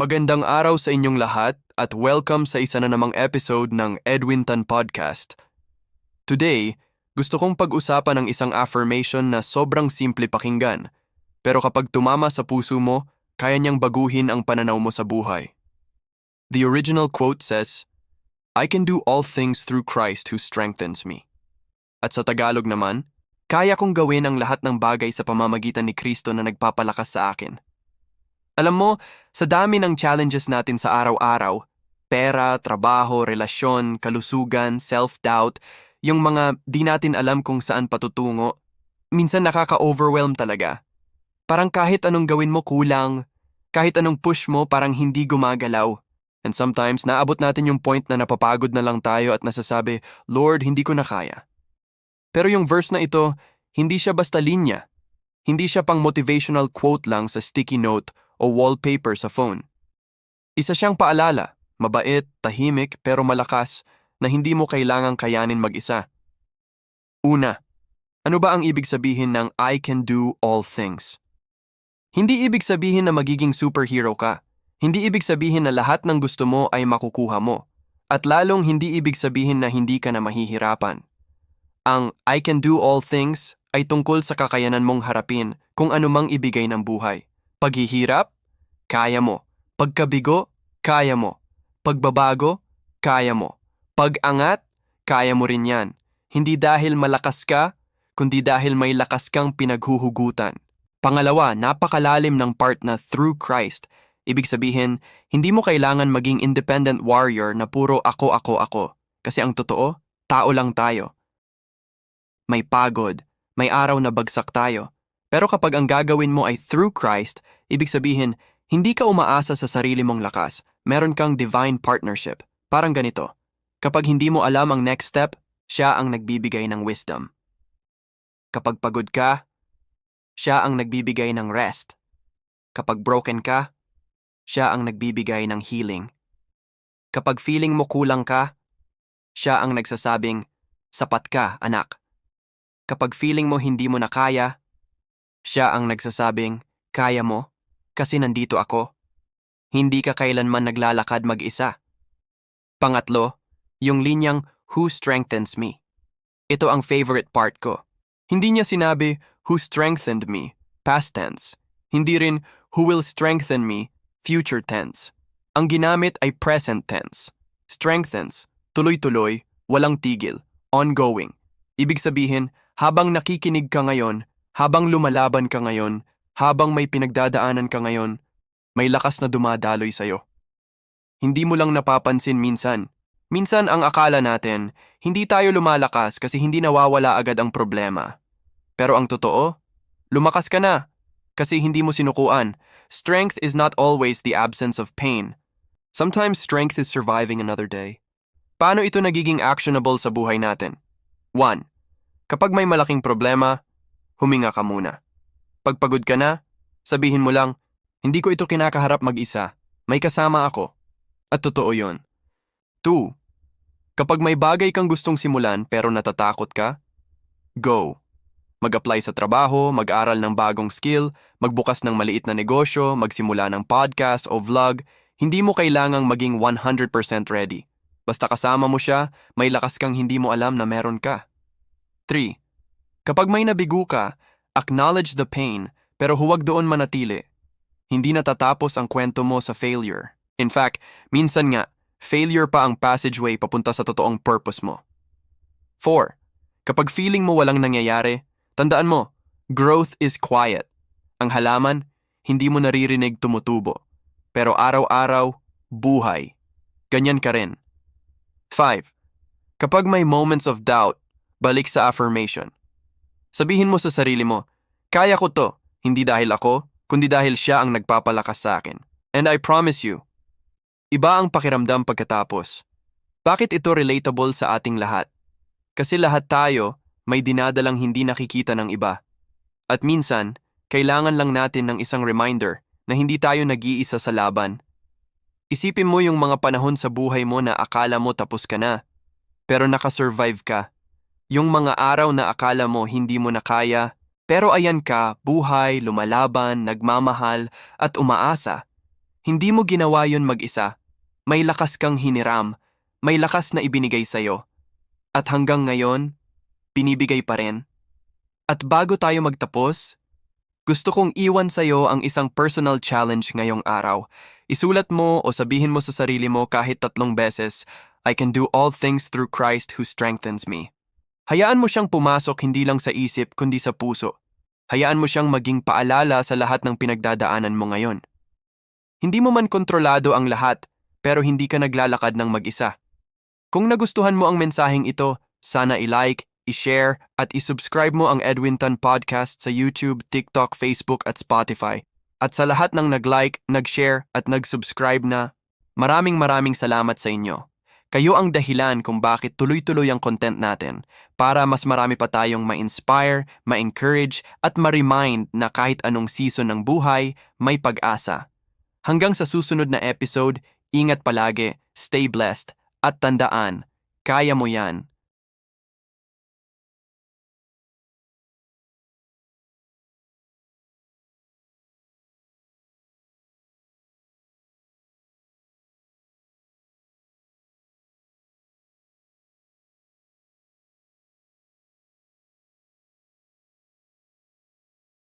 Magandang araw sa inyong lahat at welcome sa isa na namang episode ng Edwin Tan Podcast. Today, gusto kong pag-usapan ang isang affirmation na sobrang simple pakinggan, pero kapag tumama sa puso mo, kaya niyang baguhin ang pananaw mo sa buhay. The original quote says, I can do all things through Christ who strengthens me. At sa Tagalog naman, kaya kong gawin ang lahat ng bagay sa pamamagitan ni Kristo na nagpapalakas sa akin. Alam mo, sa dami ng challenges natin sa araw-araw, pera, trabaho, relasyon, kalusugan, self-doubt, yung mga di natin alam kung saan patutungo, minsan nakaka-overwhelm talaga. Parang kahit anong gawin mo kulang, kahit anong push mo parang hindi gumagalaw. And sometimes naabot natin yung point na napapagod na lang tayo at nasasabi, Lord, hindi ko na kaya. Pero yung verse na ito, hindi siya basta linya. Hindi siya pang motivational quote lang sa sticky note o wallpaper sa phone. Isa siyang paalala, mabait, tahimik pero malakas na hindi mo kailangang kayanin mag-isa. Una, ano ba ang ibig sabihin ng I can do all things? Hindi ibig sabihin na magiging superhero ka. Hindi ibig sabihin na lahat ng gusto mo ay makukuha mo. At lalong hindi ibig sabihin na hindi ka na mahihirapan. Ang I can do all things ay tungkol sa kakayanan mong harapin kung anumang ibigay ng buhay. Paghihirap, kaya mo. Pagkabigo, kaya mo. Pagbabago, kaya mo. Pag-angat, kaya mo rin yan. Hindi dahil malakas ka, kundi dahil may lakas kang pinaghuhugutan. Pangalawa, napakalalim ng part na through Christ. Ibig sabihin, hindi mo kailangan maging independent warrior na puro ako, ako, ako. Kasi ang totoo, tao lang tayo. May pagod, may araw na bagsak tayo, pero kapag ang gagawin mo ay through Christ, ibig sabihin, hindi ka umaasa sa sarili mong lakas, meron kang divine partnership. Parang ganito, kapag hindi mo alam ang next step, siya ang nagbibigay ng wisdom. Kapag pagod ka, siya ang nagbibigay ng rest. Kapag broken ka, siya ang nagbibigay ng healing. Kapag feeling mo kulang ka, siya ang nagsasabing, sapat ka, anak. Kapag feeling mo hindi mo na kaya, siya ang nagsasabing, kaya mo, kasi nandito ako. Hindi ka kailanman naglalakad mag-isa. Pangatlo, yung linyang Who strengthens me? Ito ang favorite part ko. Hindi niya sinabi, Who strengthened me? Past tense. Hindi rin, Who will strengthen me? Future tense. Ang ginamit ay present tense. Strengthens, tuloy-tuloy, walang tigil, ongoing. Ibig sabihin, habang nakikinig ka ngayon, habang lumalaban ka ngayon, habang may pinagdadaanan ka ngayon, may lakas na dumadaloy sa'yo. Hindi mo lang napapansin minsan. Minsan ang akala natin, hindi tayo lumalakas kasi hindi nawawala agad ang problema. Pero ang totoo, lumakas ka na kasi hindi mo sinukuan. Strength is not always the absence of pain. Sometimes strength is surviving another day. Paano ito nagiging actionable sa buhay natin? 1. Kapag may malaking problema, huminga ka muna. Pagpagod ka na, sabihin mo lang, hindi ko ito kinakaharap mag-isa. May kasama ako. At totoo yon. 2. Kapag may bagay kang gustong simulan pero natatakot ka, go. Mag-apply sa trabaho, mag-aral ng bagong skill, magbukas ng maliit na negosyo, magsimula ng podcast o vlog, hindi mo kailangang maging 100% ready. Basta kasama mo siya, may lakas kang hindi mo alam na meron ka. 3. Kapag may nabigo ka, acknowledge the pain pero huwag doon manatili. Hindi natatapos ang kwento mo sa failure. In fact, minsan nga, failure pa ang passageway papunta sa totoong purpose mo. 4. Kapag feeling mo walang nangyayari, tandaan mo, growth is quiet. Ang halaman, hindi mo naririnig tumutubo. Pero araw-araw, buhay. Ganyan ka rin. 5. Kapag may moments of doubt, balik sa affirmation. Sabihin mo sa sarili mo, kaya ko to, hindi dahil ako, kundi dahil siya ang nagpapalakas sa akin. And I promise you, iba ang pakiramdam pagkatapos. Bakit ito relatable sa ating lahat? Kasi lahat tayo may dinadalang hindi nakikita ng iba. At minsan, kailangan lang natin ng isang reminder na hindi tayo nag-iisa sa laban. Isipin mo yung mga panahon sa buhay mo na akala mo tapos ka na, pero nakasurvive ka. Yung mga araw na akala mo hindi mo na kaya, pero ayan ka, buhay, lumalaban, nagmamahal, at umaasa. Hindi mo ginawa yun mag-isa. May lakas kang hiniram. May lakas na ibinigay sa'yo. At hanggang ngayon, binibigay pa rin. At bago tayo magtapos, gusto kong iwan sa'yo ang isang personal challenge ngayong araw. Isulat mo o sabihin mo sa sarili mo kahit tatlong beses, I can do all things through Christ who strengthens me. Hayaan mo siyang pumasok hindi lang sa isip kundi sa puso. Hayaan mo siyang maging paalala sa lahat ng pinagdadaanan mo ngayon. Hindi mo man kontrolado ang lahat, pero hindi ka naglalakad ng mag-isa. Kung nagustuhan mo ang mensaheng ito, sana i-like, i-share at i-subscribe mo ang Edwin Tan Podcast sa YouTube, TikTok, Facebook at Spotify. At sa lahat ng nag-like, nag-share at nag-subscribe na, maraming maraming salamat sa inyo. Kayo ang dahilan kung bakit tuloy-tuloy ang content natin para mas marami pa tayong ma-inspire, ma-encourage at ma-remind na kahit anong season ng buhay, may pag-asa. Hanggang sa susunod na episode, ingat palagi, stay blessed, at tandaan, kaya mo yan.